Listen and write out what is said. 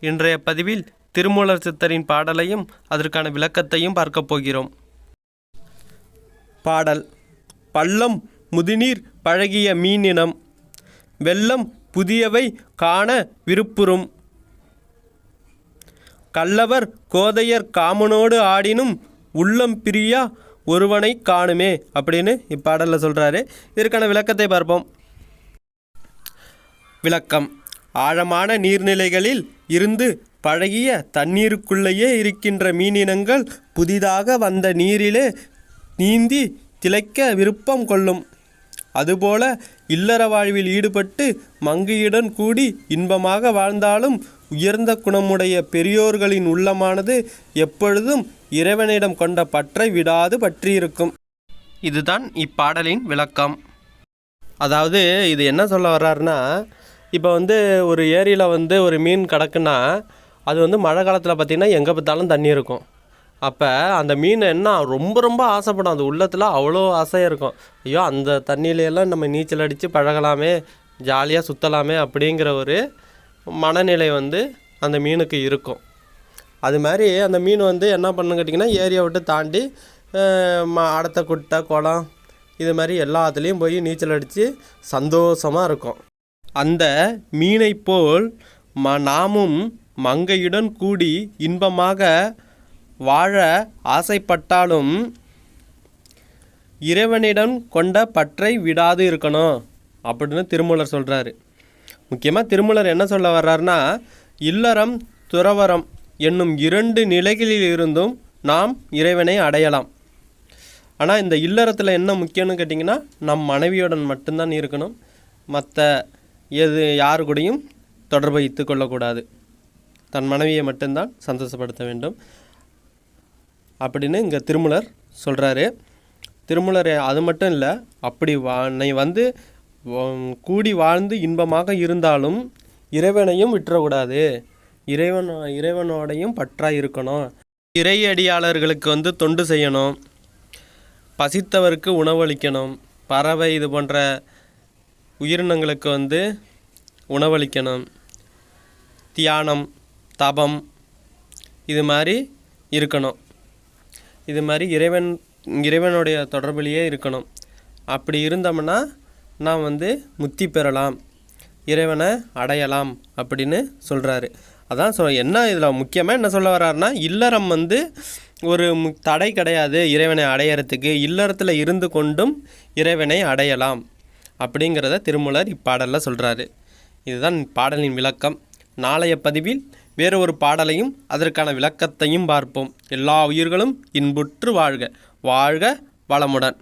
இன்றைய பதிவில் திருமூலர் சித்தரின் பாடலையும் அதற்கான விளக்கத்தையும் பார்க்கப் போகிறோம். பாடல் பள்ளம் முதுநீர் பழகிய மீனினம் வெள்ளம் புதியவை காண விருப்புறும். கள்ளவர் கோதையர் காமனோடு ஆடினும் உள்ளம் பிரியா ஒருவனை காணுமே அப்படின்னு இப்பாடலில் சொல்கிறாரு இதற்கான விளக்கத்தை பார்ப்போம். விளக்கம் ஆழமான நீர்நிலைகளில் இருந்து பழகிய தண்ணீருக்குள்ளேயே இருக்கின்ற மீனினங்கள் புதிதாக வந்த நீரிலே நீந்தி திளைக்க விருப்பம் கொள்ளும். அதுபோல இல்லற வாழ்வில் ஈடுபட்டு மங்கையுடன் கூடி இன்பமாக வாழ்ந்தாலும் உயர்ந்த குணமுடைய பெரியோர்களின் உள்ளமானது எப்பொழுதும் இறைவனிடம் கொண்ட பற்றை விடாது பற்றியிருக்கும். இதுதான் இப்பாடலின் விளக்கம். அதாவது இது என்ன சொல்ல வர்றாருன்னா இப்போ வந்து ஒரு ஏரியில் வந்து ஒரு மீன் கிடக்குன்னா அது வந்து மழை காலத்தில் பார்த்திங்கன்னா எங்கே பார்த்தாலும் தண்ணி இருக்கும். அப்போ அந்த மீன் என்ன ரொம்ப ரொம்ப ஆசைப்படும். அது உள்ளத்தில் அவ்வளோ ஆசையாக இருக்கும். ஐயோ அந்த தண்ணியிலையெல்லாம் நம்ம நீச்சல் அடித்து பழகலாமே ஜாலியாக சுற்றலாமே அப்படிங்கிற ஒரு மனநிலை வந்து அந்த மீனுக்கு இருக்கும். அது மாதிரி அந்த மீன் வந்து என்ன பண்ணுன்னு கேட்டிங்கன்னா ஏரியை விட்டு தாண்டி அஹ், ம குட்டை குளம் இது மாதிரி எல்லாத்துலேயும் போய் நீச்சல் அடித்து சந்தோஷமாக இருக்கும். அந்த மீனைப் போல் ம நாமும் மங்கையுடன் கூடி இன்பமாக வாழ ஆசைப்பட்டாலும் இறைவனிடம் கொண்ட பற்றை விடாது இருக்கணும் அப்படின்னு திருமூலர் சொல்கிறாரு முக்கியமாக திருமூலர் என்ன சொல்ல வர்றாருன்னா இல்லறம் துறவரம் என்னும் இரண்டு நிலைகளில் இருந்தும் நாம் இறைவனை அடையலாம். ஆனால் இந்த இல்லறத்தில் என்ன முக்கியம்னு கேட்டிங்கன்னா நம் மனைவியுடன் மட்டும்தான் இருக்கணும். மற்ற எது யாரு கூடயும் தொடர்பு வைத்து கொள்ளக்கூடாது தன் மனைவியை மட்டும்தான் சந்தோஷப்படுத்த வேண்டும். அப்படின்னு இங்கே திருமலர் சொல்கிறாரு திருமலர் அது மட்டும் இல்லை அப்படி வா நீ வந்து கூடி வாழ்ந்து இன்பமாக இருந்தாலும் இறைவனையும் விட்டுறக்கூடாது. இறைவன் இறைவனோடையும் பற்றாக இருக்கணும். இறையடியாளர்களுக்கு வந்து தொண்டு செய்யணும். பசித்தவருக்கு உணவளிக்கணும் பறவை இது போன்ற உயிரினங்களுக்கு வந்து உணவளிக்கணும். தியானம் தபம் இது மாதிரி இருக்கணும். இது மாதிரி இறைவன் இறைவனுடைய தொடர்பிலேயே இருக்கணும். அப்படி இருந்தோம்னா நாம் வந்து முத்தி பெறலாம். இறைவனை அடையலாம் அப்படின்னு சொல்கிறாரு அதான் சொல் என்ன இதில் முக்கியமாக என்ன சொல்ல வர்றாருன்னா இல்லறம் வந்து ஒரு தடை கிடையாது இறைவனை அடையறதுக்கு. இல்லறத்தில் இருந்து கொண்டும் இறைவனை அடையலாம். அப்படிங்கிறத திருமூலர் இப்பாடலில் சொல்கிறாரு இதுதான் பாடலின் விளக்கம். நாளைய பதிவில் வேறு ஒரு பாடலையும் அதற்கான விளக்கத்தையும் பார்ப்போம். எல்லா உயிர்களும் இன்புற்று வாழ்க. வாழ்க வளமுடன்.